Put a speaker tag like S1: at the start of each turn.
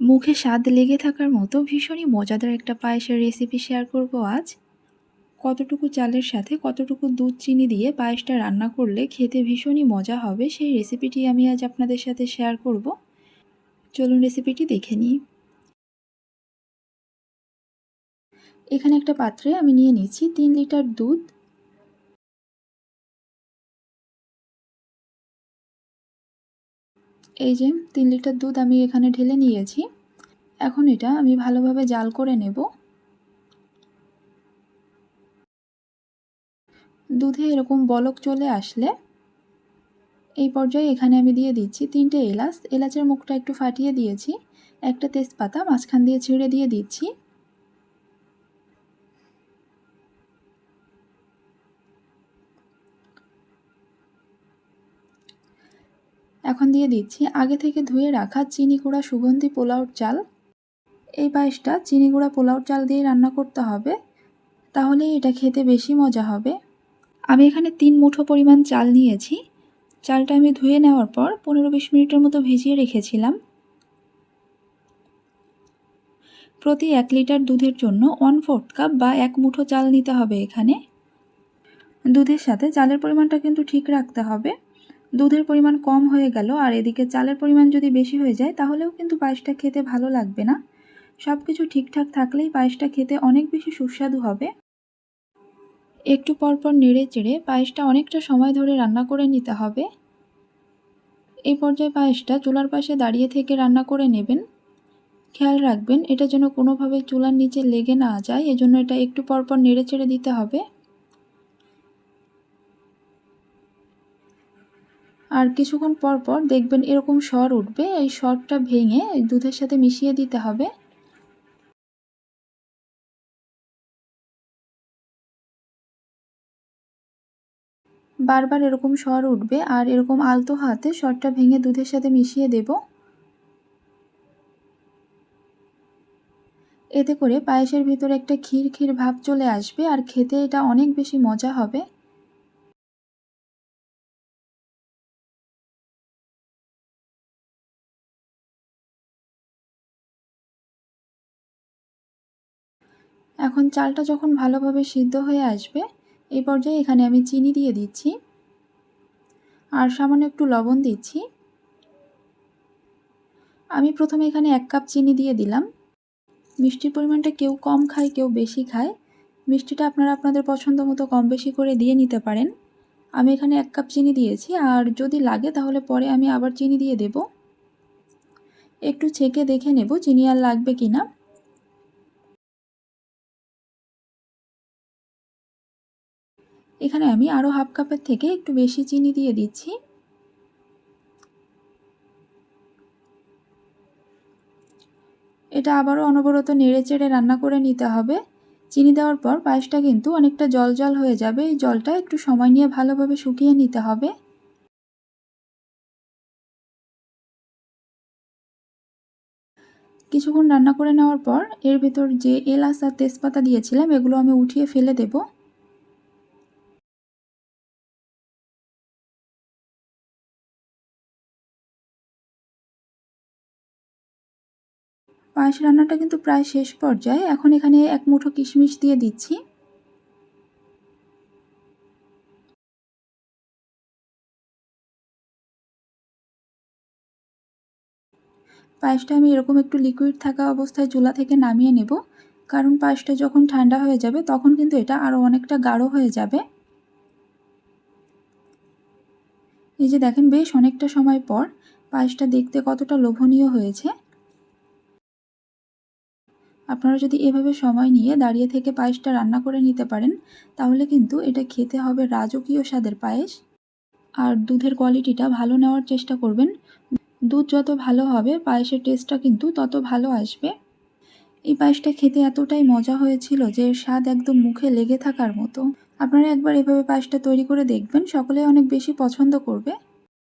S1: মুখে স্বাদ লেগে থাকার মতো ভীষণই মজাদার একটা পায়েসের রেসিপি শেয়ার করব আজ। কতটুকু চালের সাথে কতটুকু দুধ চিনি দিয়ে পায়েসটা রান্না করলে খেতে ভীষণই মজা হবে, সেই রেসিপিটি আমি আজ আপনাদের সাথে শেয়ার করব। চলুন রেসিপিটি দেখে নিই। এখানে একটা পাত্রে আমি নিয়ে নিচ্ছি তিন লিটার দুধ এই যে তিন লিটার দুধ আমি এখানে ঢেলে নিয়েছি। এখন এটা আমি ভালোভাবে জাল করে নেব। দুধে এরকম বলক চলে আসলে এই পর্যায়ে এখানে আমি দিয়ে দিচ্ছি তিনটে এলাচ। এলাচের মুখটা একটু ফাটিয়ে দিয়েছি। একটা তেজপাতা মাঝখান দিয়ে ছিঁড়ে দিয়ে দিচ্ছি। এখন দিয়ে দিচ্ছি। আগে থেকে ধুয়ে রাখা চিনি গুঁড়া সুগন্ধি পোলাওর চাল। এই পায়েসটা চিনি গুঁড়া পোলাওর চাল দিয়ে রান্না করতে হবে। তাহলে এটা খেতে বেশি মজা হবে। আমি এখানে তিন মুঠো পরিমাণ চাল নিয়েছি। চালটা আমি ধুয়ে নেওয়ার পর পনেরো বিশ মিনিটের মতো ভিজিয়ে রেখেছিলাম। প্রতি এক লিটার দুধের জন্য ওয়ান ফোর্থ কাপ বা এক মুঠো চাল নিতে হবে এখানে। দুধের সাথে চালের পরিমাণটা কিন্তু ঠিক রাখতে হবে। দুধের পরিমাণ কম হয়ে গেল আর এদিকে চালের পরিমাণ যদি বেশি হয়ে যায়, তাহলেও কিন্তু পায়েসটা খেতে ভালো লাগবে না। সব কিছু ঠিকঠাক থাকলেই পায়েসটা খেতে অনেক বেশি সুস্বাদু হবে। একটু পরপর নেড়ে চেড়ে পায়েসটা অনেকটা সময় ধরে রান্না করে নিতে হবে। এই পর্যায়ে পায়েসটা চুলার পাশে দাঁড়িয়ে থেকে রান্না করে নেবেন। খেয়াল রাখবেন, এটা যেন কোনোভাবে চুলার নিচে লেগে না যায়, এজন্য এটা একটু পরপর নেড়ে চেড়ে দিতে হবে। আর কিছুক্ষণ পর পর দেখবেন এরকম স্বর উঠবে, এই স্বরটা ভেঙে দুধের সাথে মিশিয়ে দিতে হবে। বারবার এরকম স্বর উঠবে আর এরকম আলতো হাতে স্বরটা ভেঙে দুধের সাথে মিশিয়ে দেব। এতে করে পায়েসের ভিতরে একটা ক্ষীর ক্ষীর ভাব চলে আসবে আর খেতে এটা অনেক বেশি মজা হবে। এখন চালটা যখন ভালোভাবে সিদ্ধ হয়ে আসবে এই পর্যায়ে এখানে আমি চিনি দিয়ে দিচ্ছি। আর সামান্য একটু লবণ দিচ্ছি। আমি প্রথমে এখানে এক কাপ চিনি দিয়ে দিলাম। মিষ্টির পরিমাণটা কেউ কম খায়, কেউ বেশি খায়। মিষ্টিটা আপনারা আপনাদের পছন্দ মতো কম বেশি করে দিয়ে নিতে পারেন। আমি এখানে এক কাপ চিনি দিয়েছি, আর যদি লাগে তাহলে পরে আমি আবার চিনি দিয়ে দেব। একটু ছেঁকে দেখে নেব চিনি আর লাগবে কি না এখানে আমি আরও হাফ কাপের থেকে একটু বেশি চিনি দিয়ে দিচ্ছি। এটা আবারও অনবরত নেড়ে চেড়ে রান্না করে নিতে হবে। চিনি দেওয়ার পর পায়েসটা কিন্তু অনেকটা জল জল হয়ে যাবে। এই জলটা একটু সময় নিয়ে ভালোভাবে শুকিয়ে নিতে হবে। কিছুক্ষণ রান্না করে নেওয়ার পর এর ভেতর যে এলাচ আর তেজপাতা দিয়েছিলাম, এগুলো আমি উঠিয়ে ফেলে দেবো। পায়েস রান্নাটা কিন্তু প্রায় শেষ পর্যায়ে। এখন এখানে এক মুঠো কিশমিশ দিয়ে দিচ্ছি। পায়েসটা আমি এরকম একটু লিকুইড থাকা অবস্থায় চুলা থেকে নামিয়ে নেব। কারণ পায়েসটা যখন ঠান্ডা হয়ে যাবে, তখন কিন্তু এটা আরও অনেকটা গাঢ় হয়ে যাবে। এই যে দেখেন, বেশ অনেকটা সময় পর পায়েসটা দেখতে কতটা লোভনীয় হয়েছে। আপনারা যদি এভাবে সময় নিয়ে দাঁড়িয়ে থেকে পায়েসটা রান্না করে নিতে পারেন, তাহলে কিন্তু এটা খেতে হবে রাজকীয় স্বাদের পায়েস। আর দুধের কোয়ালিটিটা ভালো নেওয়ার চেষ্টা করবেন। দুধ যত ভালো হবে, পায়েসের টেস্টটা কিন্তু তত ভালো আসবে। এই পায়েসটা খেতে এতটাই মজা হয়েছিল যে স্বাদ একদম মুখে লেগে থাকার মতো। আপনারা একবার এভাবে পায়েসটা তৈরি করে দেখবেন, সকলে অনেক বেশি পছন্দ করবে।